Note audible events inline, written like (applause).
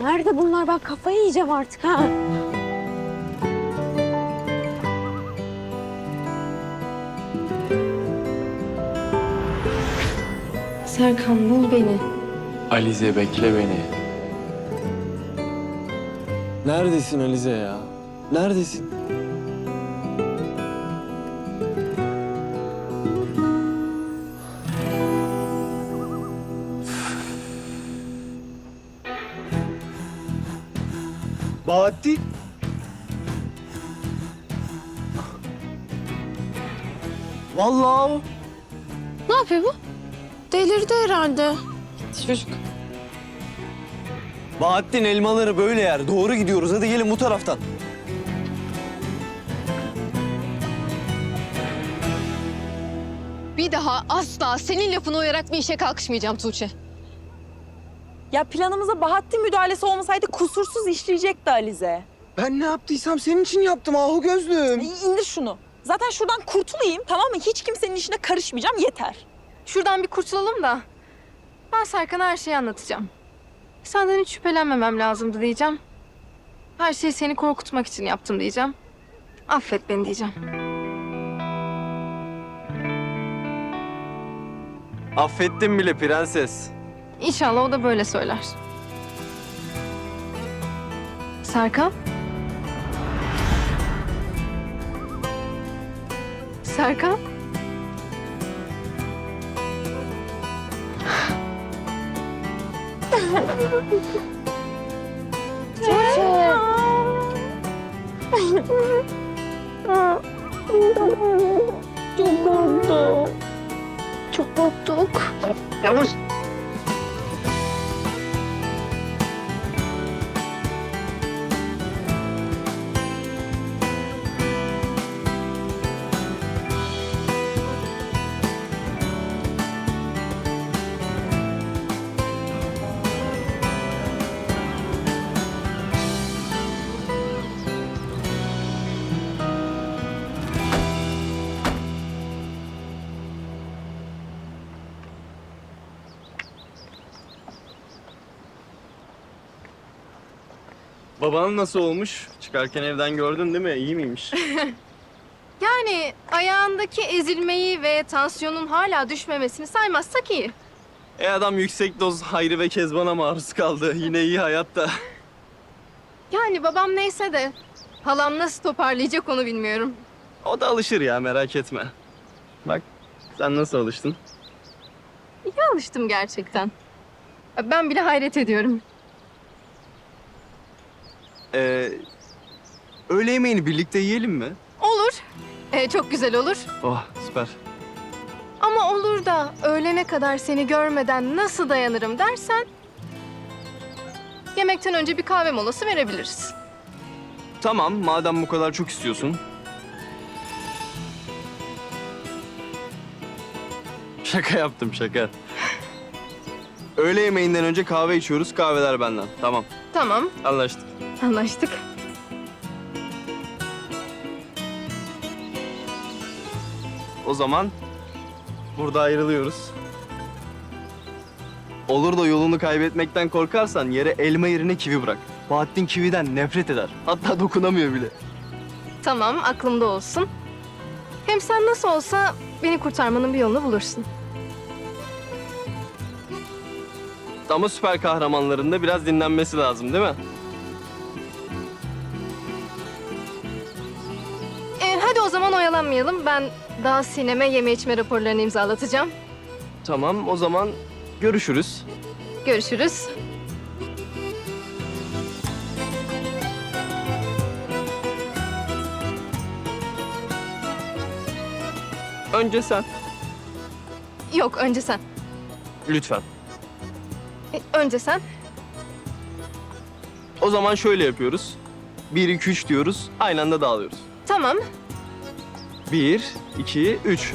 Nerede bunlar? Ben kafayı yiyeceğim artık ha. Serkan bul beni. Alize bekle beni. Neredesin Alize ya? Neredesin? Bahattin. Vallahi o. Ne yapıyor bu? Delirdi herhalde. Çocuk. Bahattin elmaları böyle yer. Doğru gidiyoruz. Hadi gelin bu taraftan. Bir daha asla senin lafına uyarak bir işe kalkışmayacağım Tuğçe. Ya planımıza Bahattin müdahalesi olmasaydı kusursuz işleyecekti Alize. Ben ne yaptıysam senin için yaptım ahu gözlüm. İndir şunu. Zaten şuradan kurtulayım tamam mı? Hiç kimsenin işine karışmayacağım yeter. Şuradan bir kurtulalım da ben Serkan'a her şeyi anlatacağım. Senden hiç şüphelenmemem lazımdı diyeceğim. Her şeyi seni korkutmak için yaptım diyeceğim. Affet beni diyeceğim. Affettim bile prenses. İnşallah o da böyle söyler. Serkan? Serkan? Çok korktuk. Baban nasıl olmuş? Çıkarken evden gördün değil mi? İyi miymiş? (laughs) Yani ayağındaki ezilmeyi ve tansiyonun hala düşmemesini saymazsak iyi. e adam yüksek doz Hayri ve Kezban'a maruz kaldı. Yine iyi hayatta. (laughs) Yani babam neyse de halam nasıl toparlayacak onu bilmiyorum. O da alışır ya merak etme. Bak sen nasıl alıştın? İyi alıştım gerçekten. Ben bile hayret ediyorum. Ee, öğle yemeğini birlikte yiyelim mi? Olur. Ee, çok güzel olur. Oh süper. Ama olur da öğlene kadar seni görmeden nasıl dayanırım dersen... Yemekten önce bir kahve molası verebiliriz. Tamam madem bu kadar çok istiyorsun. Şaka yaptım şaka. Öğle yemeğinden önce kahve içiyoruz. Kahveler benden. Tamam. Tamam, Anlaştık. anlaştık. O zaman burada ayrılıyoruz. Olur da yolunu kaybetmekten korkarsan yere elma yerine kivi bırak. Bahattin kividen nefret eder. Hatta dokunamıyor bile. Tamam, aklımda olsun. Hem sen nasıl olsa beni kurtarmanın bir yolunu bulursun. Ama süper kahramanların da biraz dinlenmesi lazım değil mi? Ee, hadi o zaman oyalanmayalım. Ben daha sineme yeme içme raporlarını imzalatacağım. Tamam o zaman görüşürüz. Görüşürüz. Önce sen. Yok, önce sen. Lütfen. Ee, önce sen. O zaman şöyle yapıyoruz. 1, 2, 3 diyoruz. Aynı anda dağılıyoruz. Tamam. 1, 2, 3.